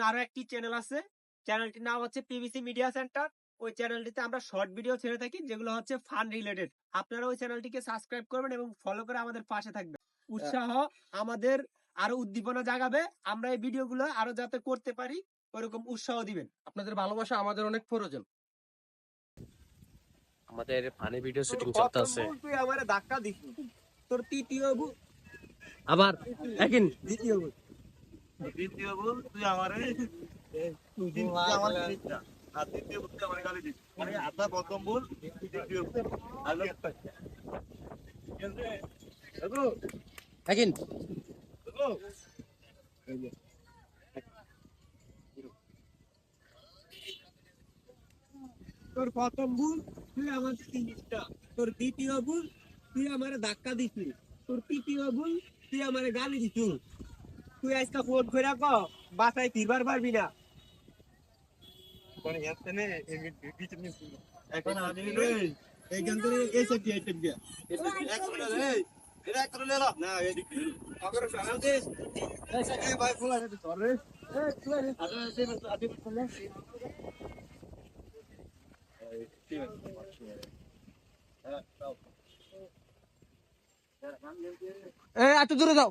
নতুন আরও একটি চ্যানেল আছে। চ্যানেলটির নাম হচ্ছে পিবিসি মিডিয়া সেন্টার ওই চ্যানেলটিতে আমরা শর্ট ভিডিও ছেড়ে থাকি যেগুলো হচ্ছে ফান রিলেটেড আপনারা ওই চ্যানেলটিকে সাবস্ক্রাইব করবেন এবং ফলো করে আমাদের পাশে থাকবেন। উৎসাহ আমাদের আরও উদ্দীপনা জাগাবে। আমরা এই ভিডিওগুলো আরও যাতে করতে পারি ওরকম উৎসাহ দিবেন। আপনাদের ভালোবাসা আমাদের অনেক প্রয়োজন। আমাদের ফানি ভিডিও শুটিং চলতে আছে তুই আমারে ধাক্কা দিস তোর তৃতীয় আবার একদিন দ্বিতীয় দ্বিতীয় ভুল তুই আমারে আমার আর দ্বিতীয় ভুল তুই আমার গালি দিস। মানে আধা প্রথম ভুল দ্বিতীয় ভুল। আর লোক তোর প্রথম ভুল তুই আমার তিনটা তোর দ্বিতীয় ভুল তুই আমারে ধাক্কা দিছি তোর তৃতীয় ভুল তুই আমার গালি দিছু তুই আজকে ফোন করে ক বাসায় ফিরবার পারবি না। এখন আমি এইখান থেকে এসে কি? আইটেম এটা করে না এদিক আগরে সারা দে এই ভাই ফুল আছে তোর রে এই তুই আরে আরে সে আদি ফুলে এ এত দূরে যাও।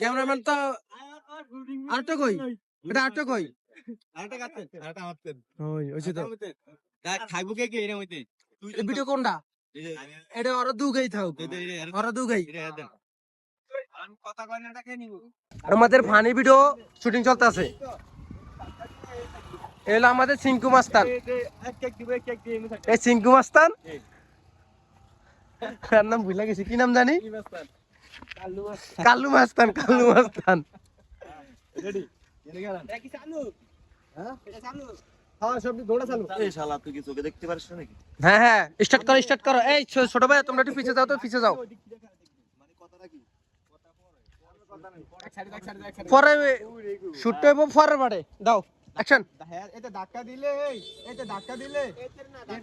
ক্যামেরাম্যান তো আরেকটা কই এটা আরেকটা কই আরেকটা কাটতেন আরেকটা মারতেন ওই ওইছে তো থাকব কে কে এর মধ্যে ভিডিও কোনটা এটা ওরা দুগাই দুগাই আমাদের ফানি ভিডিও শুটিং চলতেছে এলো আমাদের সিঙ্কু মাস্তান। এই সিঙ্কু মাস্তান? তার নাম ভুলে গেছি কি নাম জানি? কালু মাস্তান। কাল্লু মাস্তান হ্যাঁ? হ্যাঁ হ্যাঁ হ্যাঁ স্টার্ট করো স্টার্ট করো। এই ছো- ছোট ভাই তোমরা একটু পিছে যাও তো পিছে যাও। মানে কথাটা কি? এক সাইডে এক সাইডে এক সাইডে। পরে শুট হইব দাও। অ্যাকশন এটা ধাক্কা দিলে এই ধাক্কা দিলে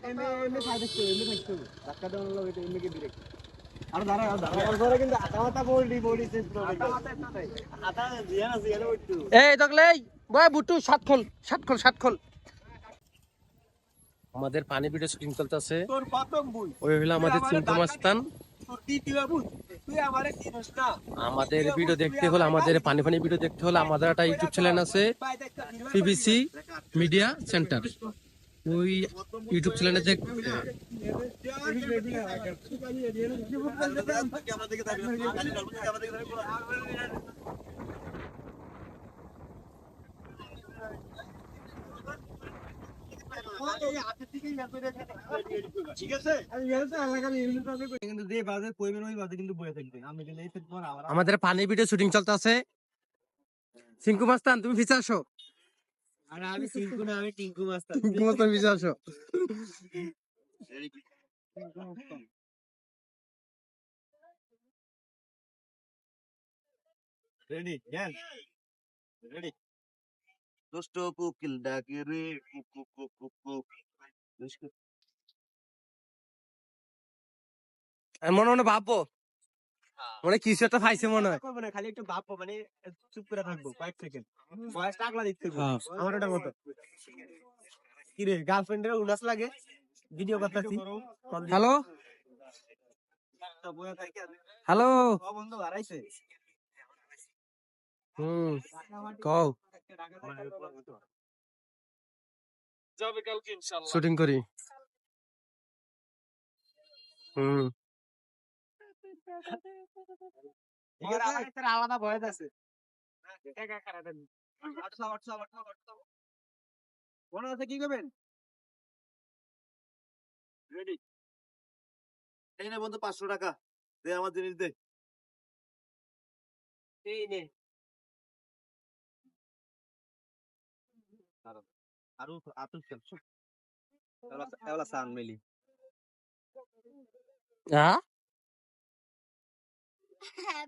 এমনি এমনি এমনি ধাক্কা দেওয়ার লোক এটা এমনি কি ডিরেক্ট আর দাঁড়া দাঁড়া। পরে কিন্তু আটা মাথা বডি শেষ করে আটা দিয়া। না দিয়া ওইটু এই দেখলে বয় বুটু সাত খোল সাত খোল সাত খোল। আমাদের পানি ভিডিও শুটিং চলতেছে তোর প্রথম ভুল ওই হলো আমাদের চিন্তু মাস্তান তোর দ্বিতীয় ভুল আমাদের ভিডিও দেখতে হলে, আমাদের পানি পানি ভিডিও দেখতে হলে আমাদের একটা ইউটিউব চ্যানেল আছে পিবিসি মিডিয়া সেন্টার ওই ইউটিউব চ্যানেলে ক্যামেরা দিকে তাকিয়ে গালি ডালবো ক্যামেরা দিকে তাকিয়ে ঠিক আছে কিন্তু যে বাজে কইবেন ওই বাজে কিন্তু বয়ে থাকবে আমি কিন্তু এই পর আবার আমাদের পানি ভিডিও শুটিং চলতেছে। সিঙ্কু মাস্তান তুমি পিছে আসো। আর আমি সিঙ্কু না আমি টিঙ্কু মাস্টার সিঙ্কু মাস্তান পিছে আসো। রেডি গ্যান রেডি দুষ্ট কোকিল ডাকে রে কুক মনে মনে ভাববো। মনে হয় কিছু একটা পাইছে মনে হয়। করব না খালি একটু ভাববো মানে চুপ করে থাকব কয়েক সেকেন্ড বয়সটা আগলা দিতে হ্যাঁ। আমার ওটা মতো। কি রে গার্লফ্রেন্ডের উনাস লাগে? ভিডিও করতেছি। হ্যালো? হ্যালো? বন্ধু হারাইছে হুম কও। যাবে কালকে ইনশাআল্লাহ শুটিং করি। হুম। আলাদা আছে। আটশো আটশো মনে আছে কি করবেন? রেডি এই নে বন্ধু পাঁচশো টাকা। দে আমার জিনিস দে। এই নে। আরও আতু খেল। এওলা সান মিলি। হ্যাঁ? হ্যাঁ